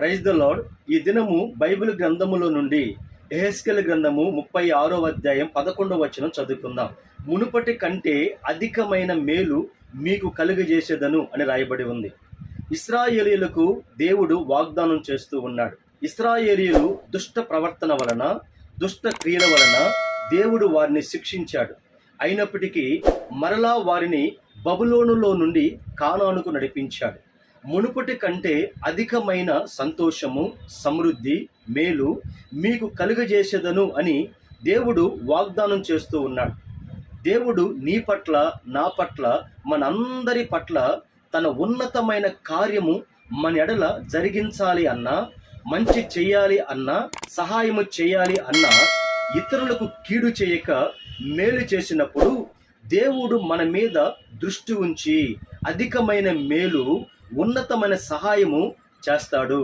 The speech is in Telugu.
ప్రైజ్ ద లార్డ్ ఈ దినము బైబిల్ గ్రంథములో నుండి ఎహెస్కెల్ గ్రంథము ముప్పై ఆరో అధ్యాయం పదకొండవ వచనం చదువుకుందాం. మునుపటి కంటే అధికమైన మేలు మీకు కలుగజేసేదను అని రాయబడి ఉంది. ఇస్రాయేలీలకు దేవుడు వాగ్దానం చేస్తూ ఉన్నాడు. ఇస్రాయేలీలు దుష్ట ప్రవర్తన వలన దుష్ట క్రియల వలన దేవుడు వారిని శిక్షించాడు. అయినప్పటికీ మరలా వారిని బబులోనులో నుండి కానానుకు నడిపించాడు. మునుపటి కంటే అధికమైన సంతోషము సమృద్ధి మేలు మీకు కలుగజేసేదను అని దేవుడు వాగ్దానం చేస్తూ ఉన్నాడు. దేవుడు నీ పట్ల నా పట్ల మనందరి పట్ల తన ఉన్నతమైన కార్యము మన ఎడల జరిగించాలి అన్నా మంచి చేయాలి అన్నా సహాయము చేయాలి అన్నా ఇతరులకు కీడు చేయక మేలు చేసినప్పుడు దేవుడు మన మీద దృష్టి ఉంచి అధికమైన మేలు ఉన్నతమైన సహాయము చేస్తాడు.